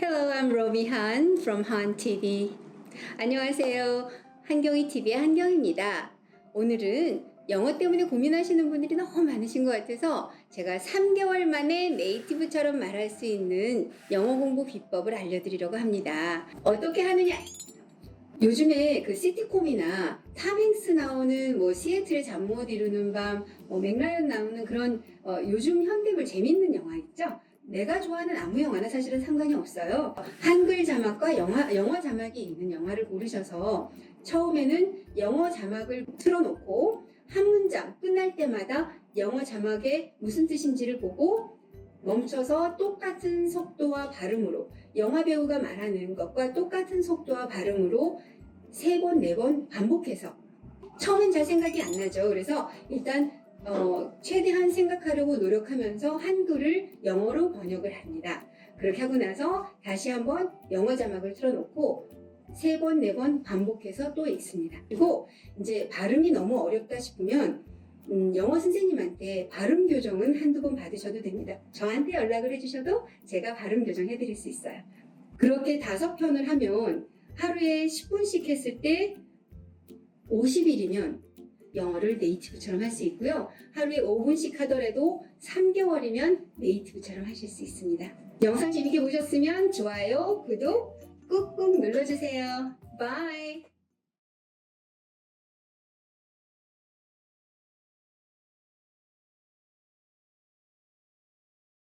Hello, I'm Romy Han from Han TV. 안녕하세요. 한경희 TV의 한경입니다. 오늘은 영어 때문에 고민하시는 분들이 너무 많으신 것 같아서 제가 3개월 만에 네이티브처럼 말할 수 있는 영어 공부 비법을 알려드리려고 합니다. 어떻게 하느냐? 요즘에 그 시티콤이나 탐행스 나오는 뭐 시애틀의 잠못 이루는 밤, 뭐 맥라이언 나오는 그런 어, 요즘 현대물 재밌는 영화 있죠? 내가 좋아하는 아무 영화나 사실은 상관이 없어요. 한글 자막과 영화, 영어 자막이 있는 영화를 고르셔서 처음에는 영어 자막을 틀어놓고 한 문장 끝날 때마다 영어 자막에 무슨 뜻인지를 보고 멈춰서 똑같은 속도와 발음으로 영화 배우가 말하는 것과 똑같은 속도와 발음으로 세 번, 네 번 반복해서 처음엔 잘 생각이 안 나죠. 그래서 일단 어, 최대한 생각하려고 노력하면서 한글을 영어로 번역을 합니다. 그렇게 하고 나서 다시 한번 영어 자막을 틀어놓고 세 번, 네 번 반복해서 또 읽습니다. 그리고 이제 발음이 너무 어렵다 싶으면 음, 영어 선생님한테 발음 교정은 한두 번 받으셔도 됩니다. 저한테 연락을 해주셔도 제가 발음 교정 해드릴 수 있어요. 그렇게 다섯 편을 하면 하루에 10분씩 했을 때 50일이면 영어를 네이티브처럼 할 수 있고요. 하루에 5분씩 하더라도 3개월이면 네이티브처럼 하실 수 있습니다. 영상 재밌게 보셨으면 좋아요, 구독 꾹꾹 눌러주세요. 바이!